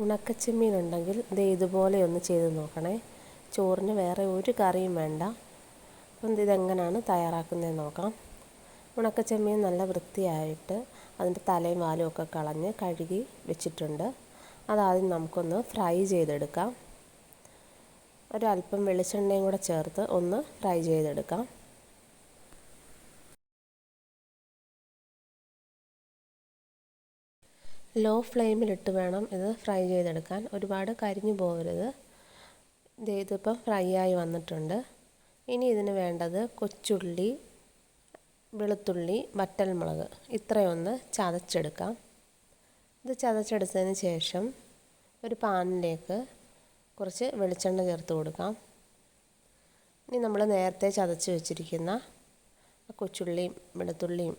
ഉണക്കച്ചെമ്മീൻ ഉണ്ടെങ്കിൽ ഇത് ഇതുപോലെ ഒന്ന് ചെയ്ത് നോക്കണേ. ചോറിന് വേറെ ഒരു കറിയും വേണ്ട. അപ്പം ഇതെങ്ങനെയാണ് തയ്യാറാക്കുന്നത് നോക്കാം. ഉണക്കച്ചെമ്മീൻ നല്ല വൃത്തിയായിട്ട് അതിന്റെ തലയും വാലും ഒക്കെ കളഞ്ഞ് കഴുകി വെച്ചിട്ടുണ്ട്. അതാദ്യം നമുക്കൊന്ന് ഫ്രൈ ചെയ്തെടുക്കാം. ഒരു അല്പം വെളിച്ചെണ്ണയും കൂടെ ചേർത്ത് ഒന്ന് ഫ്രൈ ചെയ്തെടുക്കാം. ലോ ഫ്ലെയിമിലിട്ട് വേണം ഇത് ഫ്രൈ ചെയ്തെടുക്കാൻ. ഒരുപാട് കരിഞ്ഞു പോകരുത്. ഇത് ഇതിപ്പം ഫ്രൈ ആയി വന്നിട്ടുണ്ട്. ഇനി ഇതിന് വേണ്ടത് കൊച്ചുള്ളി വെളുത്തുള്ളി വറ്റൽമുളക്. ഇത്രയൊന്ന് ചതച്ചെടുക്കാം. ഇത് ചതച്ചെടുത്തതിന് ശേഷം ഒരു പാനിലേക്ക് കുറച്ച് വെളിച്ചെണ്ണ ചേർത്ത് കൊടുക്കാം. ഇനി നമ്മൾ നേരത്തെ ചതച്ച് വെച്ചിരിക്കുന്ന കൊച്ചുള്ളിയും വെളുത്തുള്ളിയും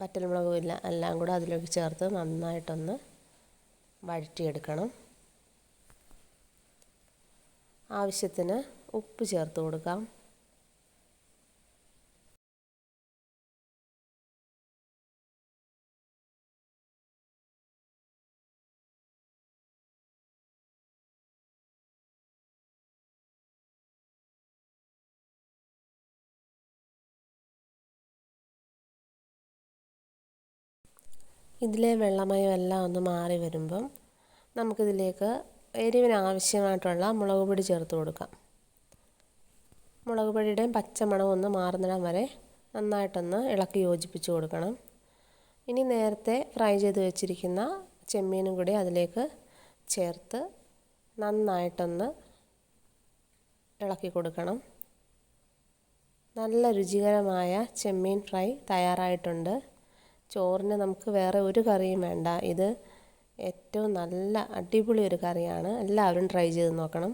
വറ്റൽമുളകും ഇല്ല എല്ലാം കൂടെ അതിലേക്ക് ചേർത്ത് നന്നായിട്ടൊന്ന് വഴറ്റിയെടുക്കണം. ആവശ്യത്തിന് ഉപ്പ് ചേർത്ത് കൊടുക്കാം. ഇതിലെ വെള്ളമയം എല്ലാം ഒന്ന് മാറി വരുമ്പം നമുക്കിതിലേക്ക് എരിവിന് ആവശ്യമായിട്ടുള്ള മുളക് പൊടി ചേർത്ത് കൊടുക്കാം. മുളക് പൊടിയുടെയും പച്ചമണം ഒന്ന് മാറുന്നിടം വരെ നന്നായിട്ടൊന്ന് ഇളക്കി യോജിപ്പിച്ച് കൊടുക്കണം. ഇനി നേരത്തെ ഫ്രൈ ചെയ്ത് വെച്ചിരിക്കുന്ന ചെമ്മീനും കൂടി അതിലേക്ക് ചേർത്ത് നന്നായിട്ടൊന്ന് ഇളക്കി കൊടുക്കണം. നല്ല രുചികരമായ ചെമ്മീൻ ഫ്രൈ തയ്യാറായിട്ടുണ്ട്. ചോറിന് നമുക്ക് വേറെ ഒരു കറിയും വേണ്ട. ഇത് ഏറ്റവും നല്ല അടിപൊളി ഒരു കറിയാണ്. എല്ലാവരും ട്രൈ ചെയ്ത് നോക്കണം.